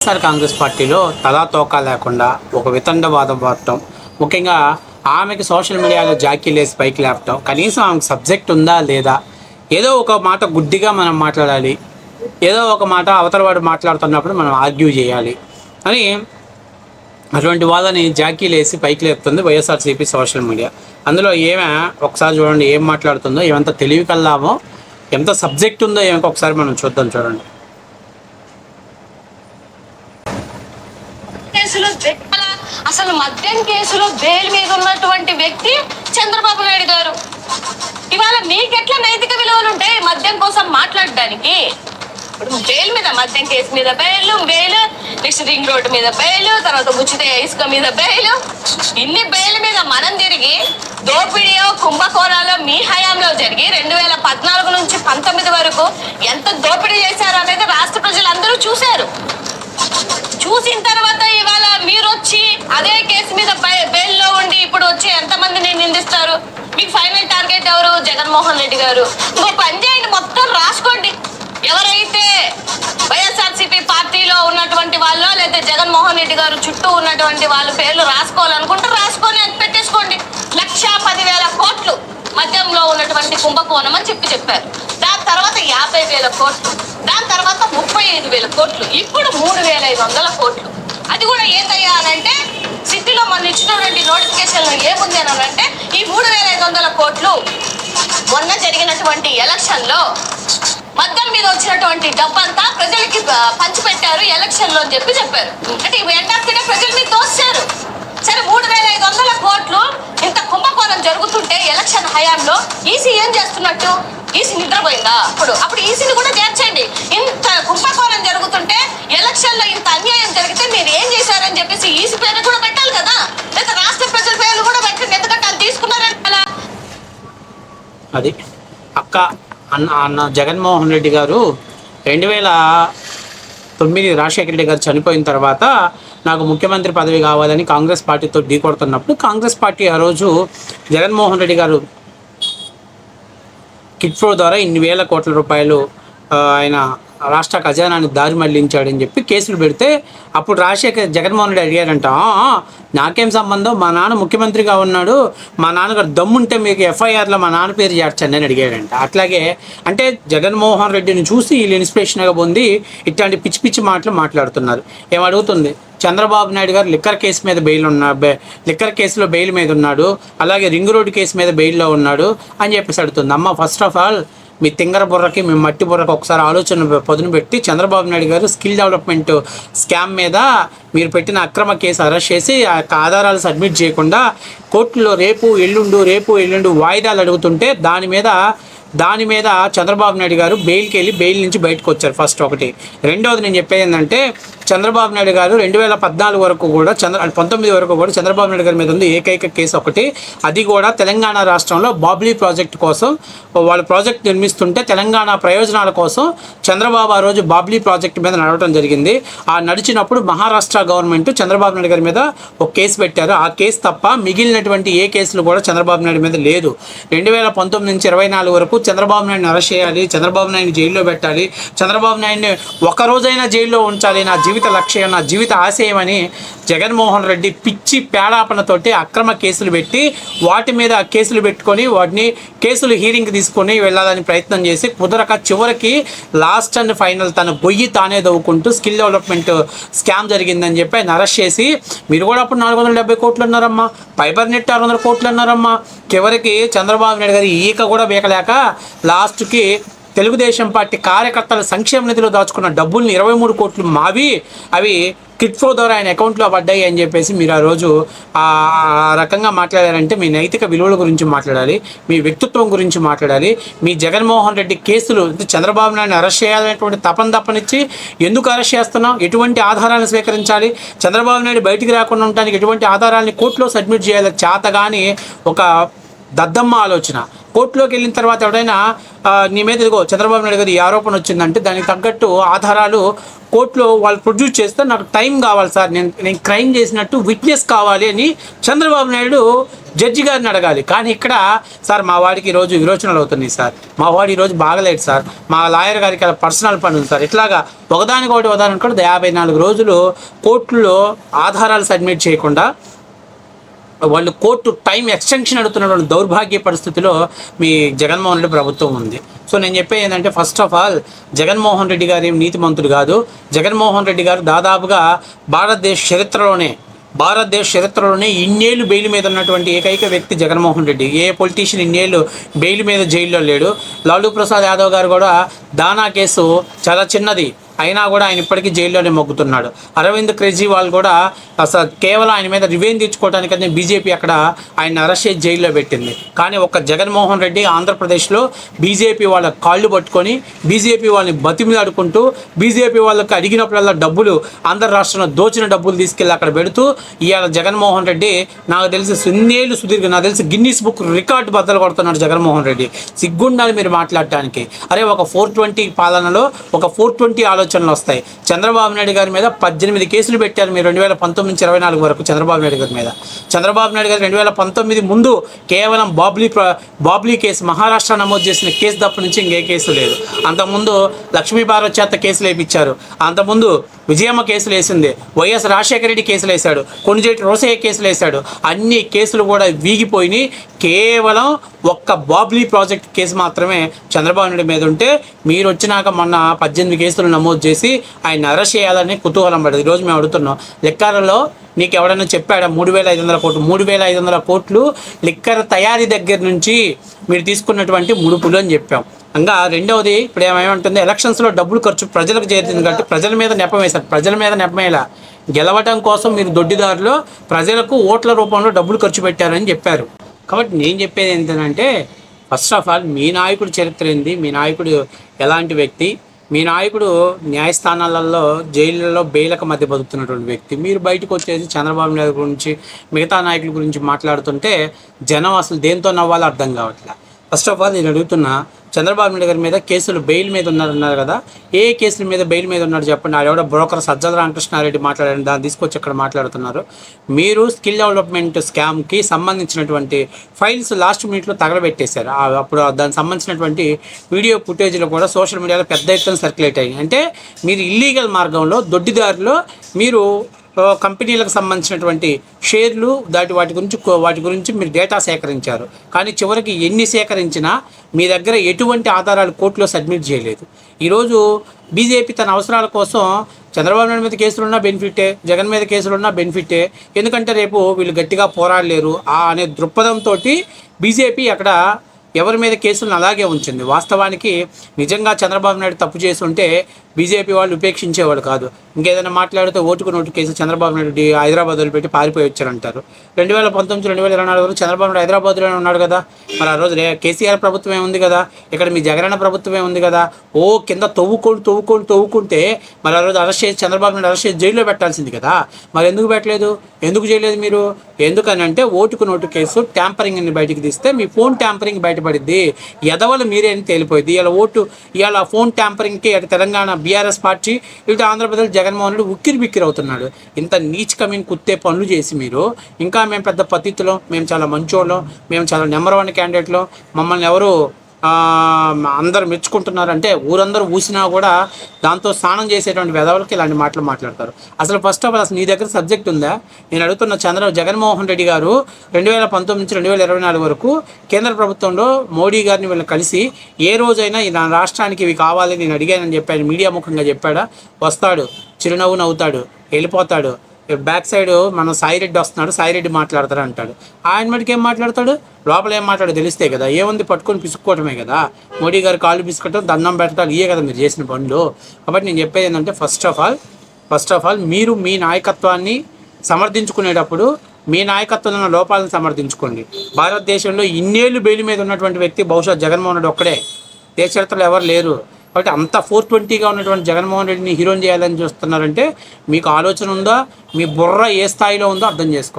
వైఎస్ఆర్ కాంగ్రెస్ పార్టీలో తలా తోకా లేకుండా ఒక వితండవాదం పడటం ముఖ్యంగా ఆమెకి సోషల్ మీడియాలో జాకీ లేసి పైకి లేపటం. కనీసం ఆమెకు సబ్జెక్ట్ ఉందా లేదా? ఏదో ఒక మాట గుడ్డిగా మనం మాట్లాడాలి. ఏదో ఒక మాట అవతలవాడు మాట్లాడుతున్నప్పుడు మనం ఆర్గ్యూ చేయాలి. అని అటువంటి వాళ్ళని జాకీ లేసి పైకి లేపుతుంది వైఎస్ఆర్సీపీ సోషల్ మీడియా. అందులో ఏమే ఒకసారి చూడండి ఏం మాట్లాడుతుందో ఏమంత తెలివి కల్లామో ఎంత సబ్జెక్ట్ ఉందో ఏమో ఒకసారి మనం చూద్దాం చూడండి కేసులో బె- అసలు మద్యం కేసులో బెయిల్ మీద ఉన్నటువంటి వ్యక్తి చంద్రబాబు నాయుడు గారు. ఇవాళ మీకెట్లా నైతిక విలువలు ఉంటాయి మద్యం కోసం మాట్లాడడానికి? ఇప్పుడు బెయిల్ మీద మద్యం కేసు మీద bail bail next ring road మీద బెయిల్ తర్వాత ఉచిత ఇసుక మీద బెయిల్. ఇన్ని బెయిల్ మీద మనం తిరిగి దోపిడీయో కుంభకోణాలో మీ హయాంలో జరిగి రెండు వేల పద్నాలుగు నుంచి పంతొమ్మిది వరకు ఎంత దోపిడీ చేశారు అనేది రాష్ట్ర ప్రజలందరూ చూశారు. చూసిన తర్వాత ఇవాళ మీరు వచ్చి అదే కేసు మీద బెయిల్లో ఉండి ఇప్పుడు వచ్చి ఎంత మందిని నిందిస్తారు? మీకు ఫైనల్ టార్గెట్ ఎవరు? జగన్మోహన్ రెడ్డి గారు. ఇంకో పని చేయండి మొత్తం రాసుకోండి. ఎవరైతే వైఎస్ఆర్సీపీ పార్టీలో ఉన్నటువంటి వాళ్ళు లేదా జగన్మోహన్ రెడ్డి గారు చుట్టూ ఉన్నటువంటి వాళ్ళ పేర్లు రాసుకోవాలనుకుంటే రాసుకొని అది పెట్టేసుకోండి. లక్ష పదివేల కోట్లు మద్యంలో ఉన్నటువంటి కుంభకోణం అని చెప్పి చెప్పారు. దాని తర్వాత యాభై వేల కోట్లు దాని తర్వాత ముప్పై ఐదు వేల కోట్లు. ఇప్పుడు మూడు ఐదు వందల కోట్లు. అది కూడా ఏందయ్యా అని అంటే సిటీలో మన ఇచ్చినటువంటి నోటిఫికేషన్లో ఏముంది అని అంటే ఈ మూడు వేల ఐదు వందల కోట్లు మొన్న జరిగినటువంటి ఎలక్షన్లో లో మీద వచ్చినటువంటి డబ్బంతా ప్రజలకి పంచిపెట్టారు ఎలక్షన్లో అని చెప్పి చెప్పారు. అంటే ఎండ్ ఆఫ్ ది డే ప్రజల మీద సరే మూడు వేల ఐదు వందల కోట్లు ఇంత కుంభకోణం జరుగుతుంటే ఎలక్షన్ హయాంలో ఈసీ ఏం చేస్తున్నట్టు? ఈసీ నిద్రపోయిందా? అప్పుడు అప్పుడు ఈసీని కూడా చేర్చండి ఇంత కుంభకోణం జరుగుతుంటే ఎలక్షన్లో ఇంత అన్యాయం జరిగితే మీరు ఏం చేశారని చెప్పేసి ఈసీ పేరు కూడా పెట్టాలి కదా? లేదా రాష్ట్ర ప్రజల పేర్లు కూడా పెట్టండి. ఎందుకంటే అది తీసుకున్నారని అలా అది. అక్క అన్న అన్న జగన్మోహన్ రెడ్డి గారు రెండు వేల తొమ్మిది రాజశేఖర రెడ్డి గారు చనిపోయిన తర్వాత నాకు ముఖ్యమంత్రి పదవి కావాలని కాంగ్రెస్ పార్టీతో ఢీకొడుతున్నప్పుడు కాంగ్రెస్ పార్టీ ఆ రోజు జగన్మోహన్ రెడ్డి గారు కిట్ఫ్రో ద్వారా ఇన్ని వేల కోట్ల రూపాయలు ఆయన రాష్ట్ర ఖజానాన్ని దారి మళ్ళించాడని చెప్పి కేసులు పెడితే అప్పుడు రాజశేఖర్ జగన్మోహన్ రెడ్డి అడిగారంట నాకేం సంబంధం? మా నాన్న ముఖ్యమంత్రిగా ఉన్నాడు. మా నాన్నగారు దమ్ముంటే మీకు ఎఫ్ఐఆర్లో మా నాన్న పేరు చేర్చండి అని అడిగాడంట. అట్లాగే అంటే జగన్మోహన్ రెడ్డిని చూసి వీళ్ళు ఇన్స్పిరేషన్గా పొంది ఇట్లాంటి పిచ్చి పిచ్చి మాటలు మాట్లాడుతున్నారు. ఏం అడుగుతుంది? చంద్రబాబు నాయుడు గారు లిక్కర్ కేసు మీద బెయిల్ ఉన్నా లిక్కర్ కేసులో బెయిల్ మీద ఉన్నాడు. అలాగే రింగ్ రోడ్డు కేసు మీద బెయిల్లో ఉన్నాడు అని చెప్పేసి అడుగుతుంది. అమ్మ ఫస్ట్ ఆఫ్ ఆల్ మీ తింగర బుర్రకి మీ మట్టి బుర్రకి ఒకసారి ఆలోచన పదును పెట్టి చంద్రబాబు నాయుడు గారు స్కిల్ డెవలప్మెంట్ స్కామ్ మీద మీరు పెట్టిన అక్రమ కేసు అరెస్ట్ చేసి ఆ యొక్క ఆధారాలు సబ్మిట్ చేయకుండా కోర్టులో రేపు ఎల్లుండు రేపు ఎల్లుండు వాయిదాలు అడుగుతుంటే దాని మీద దాని మీద చంద్రబాబు నాయుడు గారు బెయిల్కి వెళ్ళి బెయిల్ నుంచి బయటకు వచ్చారు ఫస్ట్ ఒకటి. రెండవది నేను చెప్పేది ఏంటంటే చంద్రబాబు నాయుడు గారు రెండు వేల పద్నాలుగు వరకు కూడా చంద్ర పంతొమ్మిది వరకు కూడా చంద్రబాబు నాయుడు గారి మీద ఉంది ఏకైక కేసు ఒకటి. అది కూడా తెలంగాణ రాష్ట్రంలో బాబ్లీ ప్రాజెక్ట్ కోసం వాళ్ళు ప్రాజెక్ట్ నిర్మిస్తుంటే తెలంగాణ ప్రయోజనాల కోసం చంద్రబాబు ఆ రోజు బాబ్లీ ప్రాజెక్ట్ మీద నడవడం జరిగింది. ఆ నడిచినప్పుడు మహారాష్ట్ర గవర్నమెంట్ చంద్రబాబు నాయుడు గారి మీద ఒక కేసు పెట్టారు. ఆ కేసు తప్ప మిగిలినటువంటి ఏ కేసులు కూడా చంద్రబాబు నాయుడు మీద లేదు. రెండు వేల పంతొమ్మిది నుంచి ఇరవై నాలుగు వరకు చంద్రబాబు నాయుడిని అరెస్ట్ చేయాలి చంద్రబాబు నాయుడిని జైల్లో పెట్టాలి చంద్రబాబు నాయుడిని ఒకరోజైనా జైల్లో ఉంచాలి నా జీవిత లక్ష్యం నా జీవిత ఆశయం అని జగన్మోహన్ రెడ్డి పిచ్చి పేడాపనతోటి అక్రమ కేసులు పెట్టి వాటి మీద కేసులు పెట్టుకొని వాటిని కేసులు హీరింగ్ తీసుకొని వెళ్ళాలని ప్రయత్నం చేసి కుదరక చివరికి లాస్ట్ అండ్ ఫైనల్ తన గొయ్యి తానే దవ్వుకుంటూ స్కిల్ డెవలప్మెంట్ స్కామ్ జరిగిందని చెప్పి ఆయన అరెస్ట్ చేసి మీరు కూడా అప్పుడు నాలుగు వందల డెబ్బై కోట్లు అన్నారమ్మా ఫైబర్ నెట్ ఆరు వందల కోట్లు అన్నారమ్మా చివరికి చంద్రబాబు నాయుడు గారి ఈక కూడా బీకలేక లాస్ట్కి తెలుగుదేశం పార్టీ కార్యకర్తల సంక్షేమ నిధిలో దాచుకున్న డబ్బుల్ని ఇరవై మూడు కోట్లు మావి అవి కిట్ఫో ద్వారా ఆయన అకౌంట్లో పడ్డాయి అని చెప్పేసి మీరు ఆ రోజు ఆ రకంగా మాట్లాడారంటే మీ నైతిక విలువల గురించి మాట్లాడాలి మీ వ్యక్తిత్వం గురించి మాట్లాడాలి మీ జగన్మోహన్ రెడ్డి కేసులు చంద్రబాబు నాయుడు అరెస్ట్ చేయాలనేటువంటి తపన తప్పనిచ్చి ఎందుకు అరెస్ట్ చేస్తున్నాం ఎటువంటి ఆధారాలను స్వీకరించాలి చంద్రబాబు నాయుడు బయటికి రాకుండా ఉండడానికి ఎటువంటి ఆధారాలని కోర్టులో సబ్మిట్ చేయాలి చేతగాని ఒక దద్దమ్మ ఆలోచన. కోర్టులోకి వెళ్ళిన తర్వాత ఎవడైనా నీ మీద ఇదిగో చంద్రబాబు నాయుడు గారు ఈ ఆరోపణ వచ్చిందంటే దానికి తగ్గట్టు ఆధారాలు కోర్టులో వాళ్ళు ప్రొడ్యూస్ చేస్తే నాకు టైం కావాలి సార్ నేను నేను క్రైమ్ చేసినట్టు విట్నెస్ కావాలి అని చంద్రబాబు నాయుడు జడ్జి గారిని అడగాలి. కానీ ఇక్కడ సార్ మా వాడికి ఈరోజు విరోచనలు అవుతున్నాయి సార్. మా వాడు ఈరోజు బాగలేడు సార్. మా లాయర్ గారికి అలా పర్సనల్ పని ఉంది సార్. ఇట్లాగా ఒకదానికొకటి ఉదాహరణ కూడా యాభై నాలుగు రోజులు కోర్టులో ఆధారాలు సబ్మిట్ చేయకుండా వాళ్ళు కోర్టు టైం ఎక్స్టెన్షన్ అడుగుతున్నటువంటి దౌర్భాగ్య పరిస్థితిలో మీ జగన్మోహన్ రెడ్డి ప్రభుత్వం ఉంది. సో నేను చెప్పేది ఏంటంటే first of all Jaganmohan Reddy గారు ఏం నీతిమంతుడు కాదు. జగన్మోహన్ రెడ్డి గారు దాదాపుగా భారతదేశ చరిత్రలోనే భారతదేశ చరిత్రలోనే ఇన్నేళ్ళు బెయిల్ మీద ఉన్నటువంటి ఏకైక వ్యక్తి జగన్మోహన్ రెడ్డి. ఏ పొలిటీషియన్ ఇన్నేళ్ళు బెయిల్ మీద జైల్లో లేడు. లాలూ ప్రసాద్ యాదవ్ గారు కూడా దానా కేసు చాలా చిన్నది. అయినా కూడా ఆయన ఇప్పటికీ జైల్లోనే మొగ్గుతున్నాడు. అరవింద్ కేజ్రీవాల్ కూడా అసలు కేవలం ఆయన మీద రివెంజ్ తెచ్చుకోవడానికనే బీజేపీ అక్కడ ఆయన అరెస్ట్ చేసి జైల్లో పెట్టింది. కానీ ఒక జగన్మోహన్ రెడ్డి ఆంధ్రప్రదేశ్లో బీజేపీ వాళ్ళ కాళ్ళు పట్టుకొని బీజేపీ వాళ్ళని బతిమిలాడుకుంటూ బీజేపీ వాళ్ళకి అడిగినప్పుడల్లా డబ్బులు ఆంధ్ర రాష్ట్రంలో దోచిన డబ్బులు తీసుకెళ్ళి అక్కడ పెడుతూ ఇవాళ జగన్మోహన్ రెడ్డి నాకు తెలిసి సున్నేళ్ళు సుదీర్ఘ నాకు తెలిసి గిన్నీస్ బుక్ రికార్డు బద్దలు కొడుతున్నాడు జగన్మోహన్ రెడ్డి. సిగ్గుండాలి మీరు మాట్లాడటానికి. అరే ఒక ఫోర్ ట్వంటీ పాలనలో ఒక ఫోర్ ట్వంటీ ఆలోచనలు వస్తాయి. చంద్రబాబు నాయుడు గారి మీద పద్దెనిమిది కేసులు పెట్టారు మీరు రెండు వేల పంతొమ్మిది నుంచి ఇరవై నాలుగు వరకు చంద్రబాబు నాయుడు గారి మీద. చంద్రబాబు నాయుడు గారు రెండు వేల పంతొమ్మిది ముందు కేవలం బాబ్లీ బాబ్లీ కేసు మహారాష్ట్ర నమోదు చేసిన కేసు తప్ప నుంచి ఇంకే కేసు లేదు. అంతకుముందు లక్ష్మీ భారత్ చేత కేసులు వేయించారు అంతకుముందు విజయమ్మ కేసులు వేసింది. వైఎస్ రాజశేఖర రెడ్డి కేసులు వేశాడు. కొనిజేటి రోసయ్య కేసులు వేశాడు. అన్ని కేసులు కూడా వీగిపోయినాయి. కేవలం ఒక్క బాబ్లీ ప్రాజెక్ట్ కేసు మాత్రమే చంద్రబాబు నాయుడు మీద ఉంటే మీరు వచ్చినాక మొన్న పద్దెనిమిది కేసులు నమోదు చేసి ఆయన అరెస్ట్ చేయాలని కుతూహలం పడింది. ఈరోజు మేము అడుగుతున్నాం లెక్కలలో నీకు ఎవడైనా చెప్పాడా? మూడు వేల ఐదు వందల కోట్లు మూడు వేల ఐదు వందల కోట్లు లిక్కర్ తయారీ దగ్గర నుంచి మీరు తీసుకున్నటువంటి ముడుపులు అని చెప్పాం. ఇంకా రెండవది ఇప్పుడు ఏమేమంటుంది ఎలక్షన్స్లో డబ్బులు ఖర్చు ప్రజలకు చేరుతుంది కాబట్టి ప్రజల మీద నెపం వేశారు. ప్రజల మీద నెపమేలా గెలవటం కోసం మీరు దొడ్డిదారులు ప్రజలకు ఓట్ల రూపంలో డబ్బులు ఖర్చు పెట్టారని చెప్పారు. కాబట్టి నేను చెప్పేది ఏంటంటే ఫస్ట్ ఆఫ్ ఆల్ మీ నాయకుడు చరిత్ర ఏంది? మీ నాయకుడు ఎలాంటి వ్యక్తి? మీ నాయకుడు న్యాయస్థానాలలో జైళ్ళలో బెయిలకు మధ్య బతుకుతున్నటువంటి వ్యక్తి. మీరు బయటకు వచ్చేసి చంద్రబాబు నాయుడు గురించి మిగతా నాయకుల గురించి మాట్లాడుతుంటే జనం అసలు దేంతో నవ్వాలో అర్థం కావట్లే. ఫస్ట్ ఆఫ్ ఆల్ నేను అడుగుతున్నా చంద్రబాబు నాయుడు గారి మీద కేసులు బెయిల్ మీద ఉన్నారన్నారు కదా. ఏ కేసుల మీద బెయిల్ మీద ఉన్నాడు చెప్పండి. ఆడెవడ బ్రోకర్ సజ్జల రామకృష్ణారెడ్డి మాట్లాడారు దాన్ని తీసుకొచ్చి ఇక్కడ మాట్లాడుతున్నారు. మీరు స్కిల్ డెవలప్మెంట్ స్కామ్కి సంబంధించినటువంటి ఫైల్స్ లాస్ట్ మినిట్లో తగలబెట్టేశారు. అప్పుడు దానికి సంబంధించినటువంటి వీడియో ఫుటేజ్లో కూడా సోషల్ మీడియాలో పెద్ద ఎత్తున సర్క్యులేట్ అయ్యాయి. అంటే మీరు ఇల్లీగల్ మార్గంలో దొడ్డిదారిలో మీరు కంపెనీలకు సంబంధించినటువంటి షేర్లు దాటి వాటి గురించి వాటి గురించి మీరు డేటా సేకరించారు. కానీ చివరికి ఎన్ని సేకరించినా మీ దగ్గర ఎటువంటి ఆధారాలు కోర్టులో సబ్మిట్ చేయలేదు. ఈరోజు బీజేపీ తన అవసరాల కోసం చంద్రబాబు నాయుడు మీద కేసులున్నా బెనిఫిటే జగన్ మీద కేసులున్నా బెనిఫిటే. ఎందుకంటే రేపు వీళ్ళు గట్టిగా పోరాడలేరు. ఆ అనే దృక్పథంతో బీజేపీ అక్కడ ఎవరి మీద కేసులను అలాగే ఉంచింది. వాస్తవానికి నిజంగా చంద్రబాబు నాయుడు తప్పు చేసి ఉంటే బీజేపీ వాళ్ళు ఉపేక్షించేవాడు కాదు. ఇంకేదైనా మాట్లాడితే ఓటుకు నోటు కేసు చంద్రబాబు నాయుడు హైదరాబాద్ వదిలిపెట్టి పారిపోయి వచ్చారంటారు. రెండు వేల పంతొమ్మిది రెండు వేల ఇరవై నాలుగు వరకు చంద్రబాబు నాయుడు హైదరాబాద్లోనే ఉన్నాడు కదా. మరి ఆ రోజు కేసీఆర్ ప్రభుత్వమే ఉంది కదా. ఇక్కడ మీ జగనన్న ప్రభుత్వమే ఉంది కదా. ఓ కింద తవ్వుకొని తవ్వుకోడు తవ్వుకుంటే మరి ఆ రోజు అరెస్ట్ చేసి చంద్రబాబు నాయుడు అరెస్ట్ చేసి జైల్లో పెట్టాల్సింది కదా. మరి ఎందుకు పెట్టలేదు? ఎందుకు చేయలేదు మీరు? ఎందుకని అంటే ఓటుకు నోటు కేసు ట్యాంపరింగ్ అని బయటికి తీస్తే మీ ఫోన్ ట్యాంపరింగ్ బయటపడింది ఎదవలు మీరే అని తేలిపోయింది ఇలా ఓటు ఇవాళ ఫోన్ ట్యాంపరింగ్కి అటు తెలంగాణ బీఆర్ఎస్ పార్టీ ఇటు ఆంధ్రప్రదేశ్ జగన్మోహన్ రెడ్డి ఉక్కిరి బిక్కిరి అవుతున్నాడు. ఇంత నీచకమైన కుత్తే పనులు చేసి మీరు. ఇంకా మేము పెద్ద పతితులం మేము చాలా మంచోళ్ళం మేము చాలా నెంబర్ వన్ క్యాండిడేట్లో. మమ్మల్ని ఎవరు అందరు మెచ్చుకుంటున్నారంటే ఊరందరూ ఊసినా కూడా దాంతో స్నానం చేసేటువంటి వెధవలకి ఇలాంటి మాటలు మాట్లాడతారు. అసలు ఫస్ట్ ఆఫ్ ఆల్ అసలు నీ దగ్గర సబ్జెక్ట్ ఉందా? నేను అడుగుతున్న చంద్ర జగన్మోహన్ రెడ్డి గారు రెండు వేల పంతొమ్మిది నుంచి రెండు వేల ఇరవై నాలుగు వరకు కేంద్ర ప్రభుత్వంలో మోడీ గారిని వీళ్ళని కలిసి ఏ రోజైనా ఈ నా రాష్ట్రానికి ఇవి కావాలి నేను అడిగానని చెప్పాను మీడియా ముఖంగా చెప్పాడా? వస్తాడు చిరునవ్వు నవ్వుతాడు వెళ్ళిపోతాడు. బ్యాక్ సైడ్ మన సాయిరెడ్డి వస్తున్నాడు సాయిరెడ్డి మాట్లాడతాడు అంటాడు. ఆయన మటుకు ఏం మాట్లాడతాడు? లోపల ఏం మాట్లాడో తెలిస్తే కదా ఏముంది పట్టుకొని పిసుక్కోవటమే కదా. మోడీ గారు కాళ్ళు పిసుకటం దండం పెట్టడం ఇయే కదా మీరు చేసిన పనులు. కాబట్టి నేను చెప్పేది ఏంటంటే first of all first of all మీరు మీ నాయకత్వాన్ని సమర్థించుకునేటప్పుడు మీ నాయకత్వంలో ఉన్న లోపాలను సమర్థించుకోండి. భారతదేశంలో ఇన్నేళ్ళు బెయిల్ మీద ఉన్నటువంటి వ్యక్తి బహుశా జగన్మోహన్ రెడ్డి ఒక్కడే. దేశ చరిత్రలో ఎవరు లేరు. కాబట్టి అంత ఫోర్ ట్వంటీగా ఉన్నటువంటి జగన్మోహన్ రెడ్డిని హీరోని చేయాలని చూస్తున్నారంటే మీకు ఆలోచన ఉందా? మీ బుర్ర ఏ స్థాయిలో ఉందో అర్థం చేసుకోవాలి